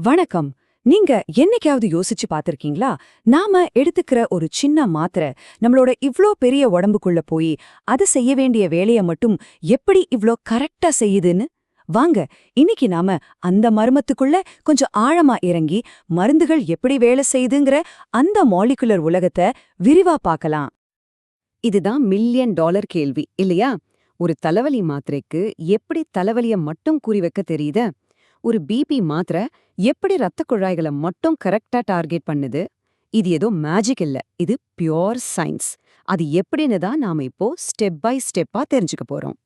வணக்கம். நீங்க என்னைக்காவது யோசிச்சு பார்த்திருக்கீங்களா? நாம எடுத்துக்கிற ஒரு சின்ன மாத்திரை நம்மளோட இவ்ளோ பெரிய உடம்புக்குள்ள போய் அதை செய்ய வேண்டிய வேலைய மட்டும் எப்படி இவ்ளோ கரெக்டா செய்யுதுன்னு? வாங்க இன்னைக்கு நாம அந்த மர்மத்துக்குள்ள கொஞ்சம் ஆழமா இறங்கி மருந்துகள் எப்படி வேலை செய்யுதுங்கிற அந்த மாலிகுலர் உலகத்தை விரிவா பார்க்கலாம். இதுதான் மில்லியன் டாலர் கேள்வி இல்லையா? ஒரு தலைவலி மாத்திரைக்கு எப்படி தலைவலிய மட்டும் குறி வைக்க தெரியுத? ஒரு பிபி மாத்திரை எப்படி ரத்த குழாய்களை மட்டும் கரெக்டா டார்கெட் பண்ணுது? இது ஏதோ மேஜிக் இல்ல. இது பியோர் சயின்ஸ் அது எப்படின்னு தான் நாம இப்போ ஸ்டெப் பை ஸ்டெப்பா தெரிஞ்சுக்க போறோம்.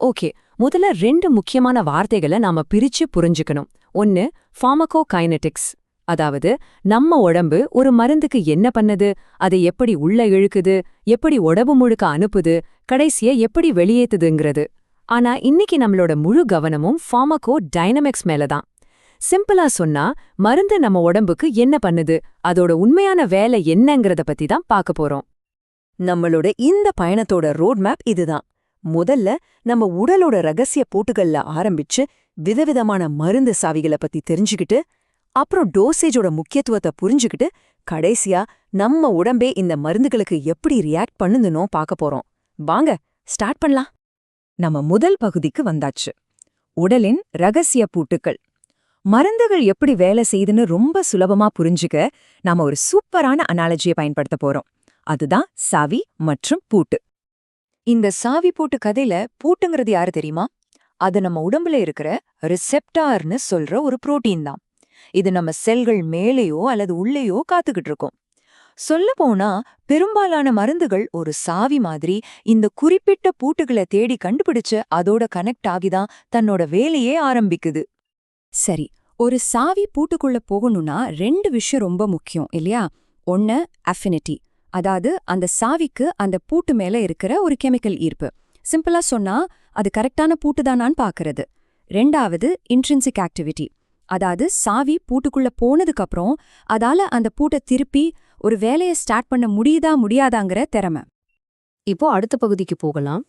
ஓகே முதல்ல ரெண்டு முக்கியமான வார்த்தைகளை நாம பிரிச்சு புரிஞ்சுக்கணும். ஒன்னு ஃபார்மகோ கைனெட்டிக்ஸ் அதாவது நம்ம உடம்பு ஒரு மருந்துக்கு என்ன பண்ணுது? அதை எப்படி உள்ள இழுக்குது? எப்படி உடம்பு முழுக்க அனுப்புது? கடைசிய எப்படி வெளியேத்துதுங்கிறது. ஆனா இன்னைக்கு நம்மளோட முழு கவனமும் ஃபார்மகோ டைனமிக்ஸ் மேல தான் சிம்பிளா சொன்னா மருந்து நம்ம உடம்புக்கு என்ன பண்ணுது? அதோட உண்மையான வேலை என்னங்கறத பத்தி தான் பார்க்க போறோம். நம்மளோட இந்த பயணத்தோட ரோட் மேப் இதுதான். முதல்ல நம்ம உடலோட ரகசிய போட்டுகள்ல ஆரம்பிச்சு விதவிதமான மருந்து சாவிகளை பத்தி தெரிஞ்சுக்கிட்டு அப்புறம் டோசேஜோட முக்கியத்துவத்தை புரிஞ்சுக்கிட்டு கடைசியா நம்ம உடம்பே இந்த மருந்துகளுக்கு எப்படி ரியாக்ட் பண்ணுதுனோ பார்க்க போறோம். வாங்க ஸ்டார்ட் பண்ணலாம். நம்ம முதல் பகுதிக்கு வந்தாச்சு. உடலின் ரகசிய பூட்டுக்கள். மருந்துகள் எப்படி வேலை செய்யுதுன்னு ரொம்ப சுலபமா புரிஞ்சுக்க நாம ஒரு சூப்பரான அனாலஜியை பயன்படுத்த போறோம். அதுதான் சாவி மற்றும் பூட்டு. இந்த சாவி பூட்டு கதையில பூட்டுங்கிறது யாரு தெரியுமா? அது நம்ம உடம்புல இருக்கிற ரிசெப்டார்னு சொல்ற ஒரு புரோட்டீன் தான். இது நம்ம செல்கள் மேலேயோ அல்லது உள்ளேயோ காத்துக்கிட்டு இருக்கோம். சொல்ல போனா பெரும்பாலான மருந்துகள் ஒரு சாவி மாதிரி இந்த குறிப்பிட்ட பூட்டுகளை தேடி கண்டுபிடிச்சு அதோட கனெக்ட் ஆகிதான் தன்னோட வேலையே ஆரம்பிக்குது. சரி ஒரு சாவி பூட்டுக்குள்ள போகணும்னா ரெண்டு விஷயம் ரொம்ப முக்கியம் இல்லையா? ஒன்னு அஃபினிட்டி அதாவது அந்த சாவிக்கு அந்த பூட்டு மேல இருக்கிற ஒரு கெமிக்கல் ஈர்ப்பு. சிம்பிளா சொன்னா அது கரெக்டான பூட்டு தானான்னு பாக்குறது. ரெண்டாவது இன்ட்ரின்சிக் ஆக்டிவிட்டி அதாவது சாவி பூட்டுக்குள்ள போனதுக்கப்புறம் அதால அந்த பூட்டை திருப்பி ஒரு வேலையை ஸ்டார்ட் பண்ண முடியுதா முடியாதாங்கிற திறமை. இப்போ அடுத்த பகுதிக்கு போகலாம்.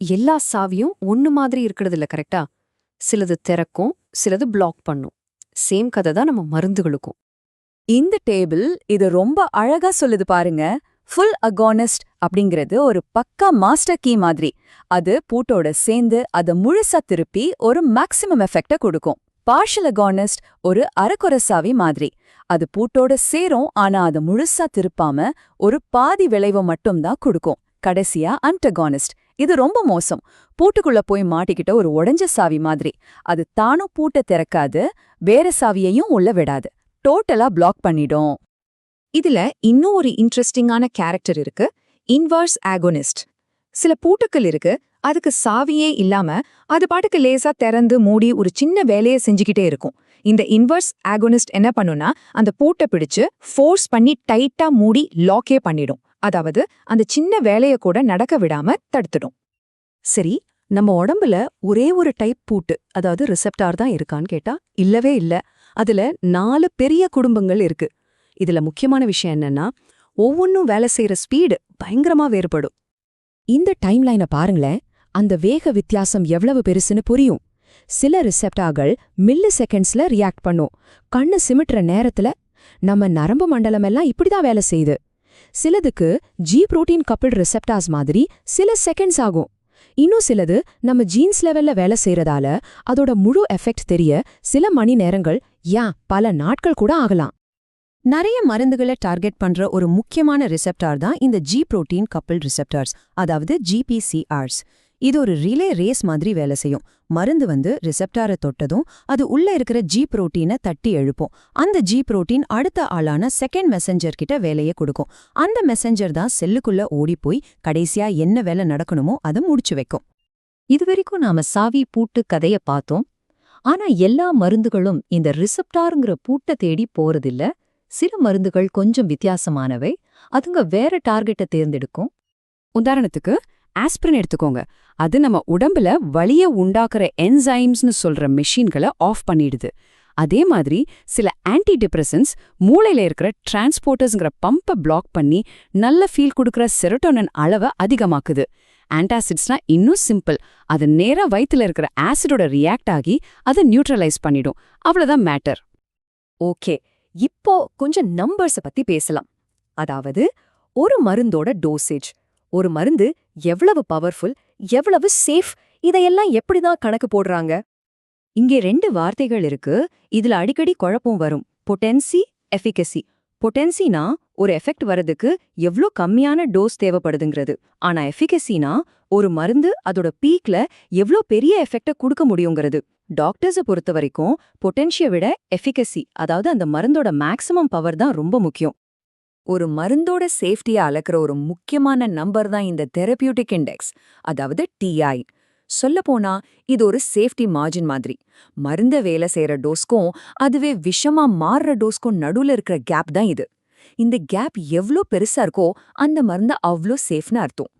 எல்லா சாவியும் ஒன்னு மாதிரி இருக்கிறது இல்ல கரெக்டா சிலது திறக்கும் சிலது பிளாக் பண்ணும். சேம் கதை தான் நம்ம மருந்துகளுக்கும். இந்த டேபிள் இது ரொம்ப அழகா சொல்லுது பாருங்க. ஃபுல் அகானஸ்ட் அப்படிங்கிறது ஒரு பக்கா மாஸ்டர் கீ மாதிரி. அது பூட்டோட சேர்ந்து அதை முழுசா திருப்பி ஒரு மேக்ஸிமம் எஃபெக்ட கொடுக்கும். பார்ஷல் அகானஸ்ட் ஒரு அரைக்குறை சாவி மாதிரி. அது பூட்டோட சேரும் ஆனா அது முழுசா திருப்பாம ஒரு பாதி விளைவை மட்டும்தான் கொடுக்கும். கடைசியா அன்டகானிஸ்ட் இது ரொம்ப மோசம். பூட்டுக்குள்ள போய் மாட்டிக்கிட்ட ஒரு உடைஞ்ச சாவி மாதிரி. அது தானும் பூட்டை திறக்காது வேற சாவியையும் உள்ள விடாது. டோட்டலா பிளாக் பண்ணிடும். இதுல இன்னும் ஒரு இன்ட்ரெஸ்டிங்கான கேரக்டர் இருக்கு. இன்வர்ஸ் ஆகோனிஸ்ட் சில பூட்டுக்கள் இருக்கு. அதுக்கு சாவியே இல்லாம அது பாட்டுக்கு லேசா திறந்து மூடி ஒரு சின்ன வேலையை செஞ்சுக்கிட்டே இருக்கும். இந்த இன்வர்ஸ் ஆகோனிஸ்ட் என்ன பண்ணுனா அந்த பூட்டை பிடிச்சு ஃபோர்ஸ் பண்ணி டைட்டா மூடி லாக்கே பண்ணிடும். அதாவது அந்த சின்ன வேலையை கூட நடக்க விடாம தடுத்துடும். சரி நம்ம உடம்புல ஒரே ஒரு டைப் பூட்டு அதாவது ரிசெப்டார் தான் இருக்கான்னு கேட்டா இல்லவே இல்ல. அதுல நாலு பெரிய குடும்பங்கள் இருக்கு. இதுல முக்கியமான விஷயம் என்னன்னா ஒவ்வொன்னும் வேலை செய்யற ஸ்பீடு பயங்கரமா வேறுபடும். இந்த டைம்லைனை பாருங்களேன். அந்த வேக வித்தியாசம் எவ்வளவு பெருசுன்னு புரியும். சில ரிசெப்டார்கள் மில்லி செகண்ட்ஸ்ல ரியாக்ட் பண்ணும். கண்ணு சிமிட்டுற நேரத்துல நம்ம நரம்பு மண்டலமெல்லாம் இப்படிதான் வேலை செய்யுது. சிலதுக்கு ஜி புரோட்டீன் கப்பிள் ரிசெப்டாஸ் மாதிரி சில செகண்ட்ஸ் ஆகும். இன்னும் சிலது நம்ம ஜீன்ஸ் லெவல்ல வேலை செய்யறதால அதோட முழு எஃபெக்ட் தெரிய சில மணி நேரங்கள் ஏன் பல நாட்கள் கூட ஆகலாம். நிறைய மருந்துகளை டார்கெட் பண்ற ஒரு முக்கியமான ரிசெப்டார் தான் இந்த ஜி புரோட்டீன் கப்பிள் ரிசெப்டார்ஸ் அதாவது ஜிபிசிஆர்ஸ் இது ஒரு ரிலே ரேஸ் மாதிரி வேலை செய்யும். மருந்து வந்து ரிசெப்டாரை தொட்டதும் அது உள்ள இருக்கிற ஜி புரோட்டீனை தட்டி எழுப்போம். அந்த ஜி புரோட்டீன் அடுத்த ஆளான செகண்ட் மெசஞ்சர் கிட்ட வேலையை கொடுக்கும். அந்த மெசஞ்சர் தான் செல்லுக்குள்ள ஓடிப்போய் கடைசியா என்ன வேலை நடக்கணுமோ அதை முடிச்சு வைக்கும். இதுவரைக்கும் நாம சாவி பூட்டு கதைய பார்த்தோம். ஆனா எல்லா மருந்துகளும் இந்த ரிசப்டாருங்கிற பூட்டை தேடி போறதில்ல. சில மருந்துகள் கொஞ்சம் வித்தியாசமானவை. அதுங்க வேற டார்கெட்டை தேர்ந்தெடுக்கும். உதாரணத்துக்கு ஆஸ்பிரின் எடுத்துக்கோங்க. அது நம்ம உடம்புல வலியை உண்டாக்குற என்சைம்ஸ்னு சொல்ற மெஷின்களை ஆஃப் பண்ணிடுது. அதே மாதிரி சில ஆன்டி டிப்ரெசன்ஸ் மூளையில இருக்கிற டிரான்ஸ்போர்ட்டர்ஸ்ங்கிற பம்பை பிளாக் பண்ணி நல்ல ஃபீல் கொடுக்குற செரோட்டோனன் அளவை அதிகமாக்குது. ஆன்டாசிட்ஸ்னா இன்னும் சிம்பிள் அது நேரா வயித்துல இருக்கிற ஆசிடோட ரியாக்ட் ஆகி அதை நியூட்ரலைஸ் பண்ணிடும். அவ்வளோதான் மேட்டர் ஓகே இப்போ கொஞ்சம் நம்பர்ஸ பத்தி பேசலாம். அதாவது ஒரு மருந்தோட டோசேஜ் ஒரு மருந்து எவ்வளவு பவர்ஃபுல் எவ்வளவு சேஃப் இதையெல்லாம் எப்படி தான் கணக்கு போடுறாங்க? இங்கே ரெண்டு வார்த்தைகள் இருக்கு. இதுல அடிக்கடி குழப்பம் வரும். பொட்டென்சி எஃபிகசி பொட்டென்சினா ஒரு எஃபெக்ட் வரதுக்கு எவ்ளோ கம்மியான டோஸ் தேவைப்படுதுங்கிறது. ஆனா எஃபிகசினா ஒரு மருந்து அதோட பீக்ல எவ்ளோ பெரிய எஃபெக்ட கொடுக்க முடியுங்கிறது. டாக்டர்ஸை பொறுத்த வரைக்கும் பொட்டென்ஷியை விட எஃபிகசி அதாவது அந்த மருந்தோட மேக்ஸிமம் பவர் தான் ரொம்ப முக்கியம். ஒரு மருந்தோட சேஃப்டியை அளக்கிற ஒரு முக்கியமான நம்பர் தான் இந்த தெரபியூட்டிக் இண்டெக்ஸ் அதாவது டிஐ சொல்லப்போனா இது ஒரு சேஃப்டி மார்ஜின் மாதிரி. மருந்த வேலை செய்யற டோஸ்க்கும் அதுவே விஷமா மாறுற டோஸ்க்கும் நடுவுல இருக்கிற கேப் தான் இது. இந்த கேப் எவ்ளோ பெருசா இருக்கோ அந்த மருந்து அவ்ளோ சேஃப்னு அர்த்தம்.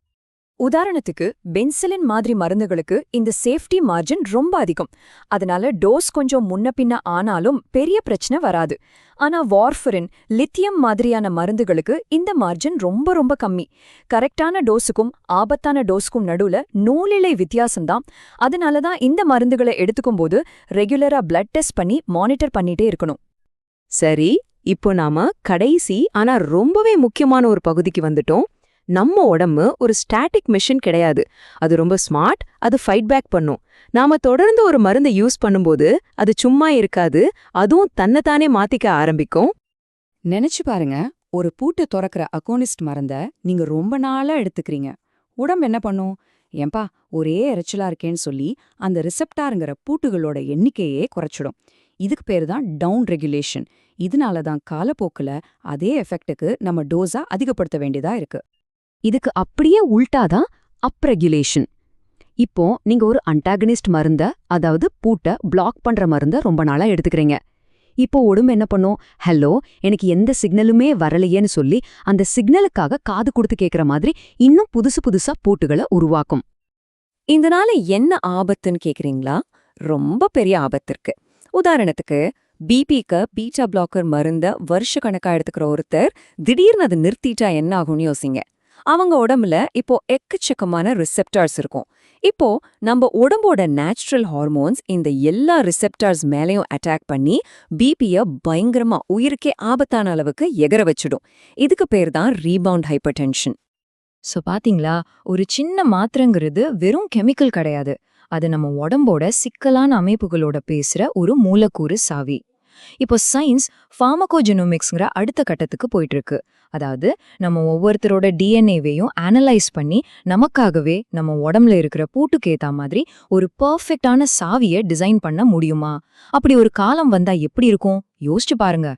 உதாரணத்துக்கு பென்சிலின் மாதிரி மருந்துகளுக்கு இந்த சேஃப்டி மார்ஜின் ரொம்ப அதிகம். அதனால டோஸ் கொஞ்சம் முன்ன பின்ன ஆனாலும் பெரிய பிரச்சனை வராது. ஆனா வார்ஃபரின் லித்தியம் மாதிரியான மருந்துகளுக்கு இந்த மார்ஜின் ரொம்ப ரொம்ப கம்மி. கரெக்டான டோஸுக்கும் ஆபத்தான டோஸுக்கும் நடுவுல நூலிலை வித்தியாசம்தான். அதனால தான் இந்த மருந்துகளை எடுத்துக்கும்போது ரெகுலரா பிளட் டெஸ்ட் பண்ணி மானிட்டர் பண்ணிட்டே இருக்கணும். சரி இப்போ நாம கடைசி ஆனா ரொம்பவே முக்கியமான ஒரு பகுதிக்கு வந்துட்டோம். நம்ம உடம்பு ஒரு ஸ்டாட்டிக் மிஷின் கிடையாது. அது ரொம்ப ஸ்மார்ட் அது ஃபைட் பேக் பண்ணும். நாம தொடர்ந்து ஒரு மருந்தை யூஸ் பண்ணும்போது அது சும்மா இருக்காது அதுவும் தன்னைத்தானே மாத்திக்க ஆரம்பிக்கும். நினைச்சு பாருங்க ஒரு பூட்டை துறக்கிற அகோனிஸ்ட் மருந்த நீங்க ரொம்ப நாளா எடுத்துக்கிறீங்க. உடம்பு என்ன பண்ணும்? ஏன்பா ஒரே எரைச்சலா இருக்கேன்னு சொல்லி அந்த ரிசப்டாருங்கிற பூட்டுகளோட எண்ணிக்கையே குறைச்சிடும். இதுக்கு பேர் தான் டவுன் ரெகுலேஷன் இதனால தான் காலப்போக்குல அதே எஃபெக்ட்டுக்கு நம்ம டோஸா அதிகப்படுத்த வேண்டியதா இருக்கு. இதுக்கு அப்படியே உல்டாதான் அப்ரெகுலேஷன் இப்போ நீங்க ஒரு அன்டாகனிஸ்ட் மருந்த அதாவது பூட்டை பிளாக் பண்ற மருந்த ரொம்ப நாளா எடுத்துக்கிறீங்க. இப்போ உடம்பு என்ன பண்ணும்? ஹலோ எனக்கு எந்த சிக்னலுமே வரலையேன்னு சொல்லி அந்த சிக்னலுக்காக காது கொடுத்து கேக்குற மாதிரி இன்னும் புதுசு புதுசா பூட்டுகளை உருவாக்கும். இதனால என்ன ஆபத்துன்னு கேக்குறீங்களா? ரொம்ப பெரிய ஆபத்து இருக்கு. உதாரணத்துக்கு பிபிக்கு பீட்டா பிளாக்கர் மருந்த வருஷ கணக்கா எடுத்துக்கிற ஒருத்தர் திடீர்னு அதை நிறுத்திட்டா என்ன ஆகும்னு யோசிங்க. அவங்க உடம்புல இப்போ எக்கச்சக்கமான ரிசெப்டார்ஸ் இருக்கும். இப்போ நம்ம உடம்போட நேச்சுரல் ஹார்மோன்ஸ் இந்த எல்லா ரிசெப்டார்ஸ் மேலேயும் அட்டாக் பண்ணி பிபிய பயங்கரமா உயிருக்கே ஆபத்தான அளவுக்கு எகர வச்சிடும். இதுக்கு பேர் தான் ரீபவுண்ட் ஹைப்பர்டென்ஷன் சோ பாத்தீங்களா? ஒரு சின்ன மாத்திரங்கிறது வெறும் கெமிக்கல் கிடையாது. அது நம்ம உடம்போட சிக்கலான அமைப்புகளோட பேசுற ஒரு மூலக்கூறு சாவி. இப்போ சயின்ஸ் ஃபார்மகோஜெனோமிக்ஸ்ங்கிற அடுத்த கட்டத்துக்கு போயிட்டு இருக்கு அதாவது நம்ம ஒவ்வொருத்தரோட டிஎன்ஏவையும் அனலைஸ் பண்ணி நமக்காகவே நம்ம உடம்புல இருக்கிற பூட்டுக்கு ஏத்த மாதிரி ஒரு பர்ஃபெக்டான சாவியை டிசைன் பண்ண முடியுமா? அப்படி ஒரு காலம் வந்தா எப்படி இருக்கும்? யோசிச்சு பாருங்க.